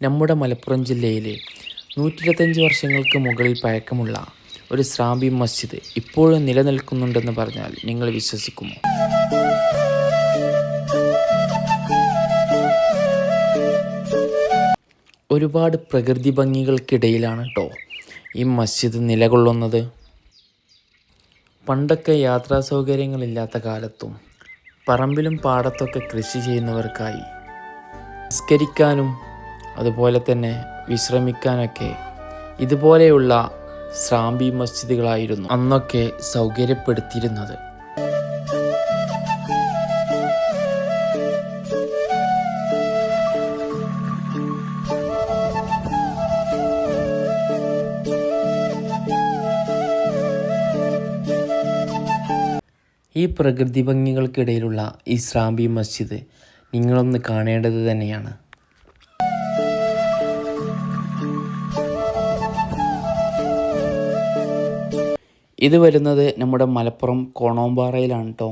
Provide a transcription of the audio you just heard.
നമ്മുടെ മലപ്പുറം ജില്ലയിലെ നൂറ്റിരുപത്തഞ്ച് വർഷങ്ങൾക്ക് മുകളിൽ പഴക്കമുള്ള ഒരു സ്രാബി മസ്ജിദ് ഇപ്പോഴും നിലനിൽക്കുന്നുണ്ടെന്ന് പറഞ്ഞാൽ നിങ്ങൾ വിശ്വസിക്കുമോ? ഒരുപാട് പ്രകൃതി ഭംഗികൾക്കിടയിലാണ് കേട്ടോ ഈ മസ്ജിദ് നിലകൊള്ളുന്നത്. പണ്ടൊക്കെ യാത്രാ സൗകര്യങ്ങളില്ലാത്ത കാലത്തും പറമ്പിലും പാടത്തൊക്കെ കൃഷി ചെയ്യുന്നവർക്കായി നിസ്കരിക്കാനും അതുപോലെ തന്നെ വിശ്രമിക്കാനൊക്കെ ഇതുപോലെയുള്ള സ്രാമ്പി മസ്ജിദുകളായിരുന്നു അന്നൊക്കെ സൗകര്യപ്പെടുത്തിയിരുന്നത്. ഈ പ്രകൃതി ഭംഗികൾക്കിടയിലുള്ള ഈ സ്രാമ്പി മസ്ജിദ് നിങ്ങളൊന്ന് കാണേണ്ടത് തന്നെയാണ്. ഇത് വരുന്നത് നമ്മുടെ മലപ്പുറം കോണോമ്പാറയിലാണ് കേട്ടോ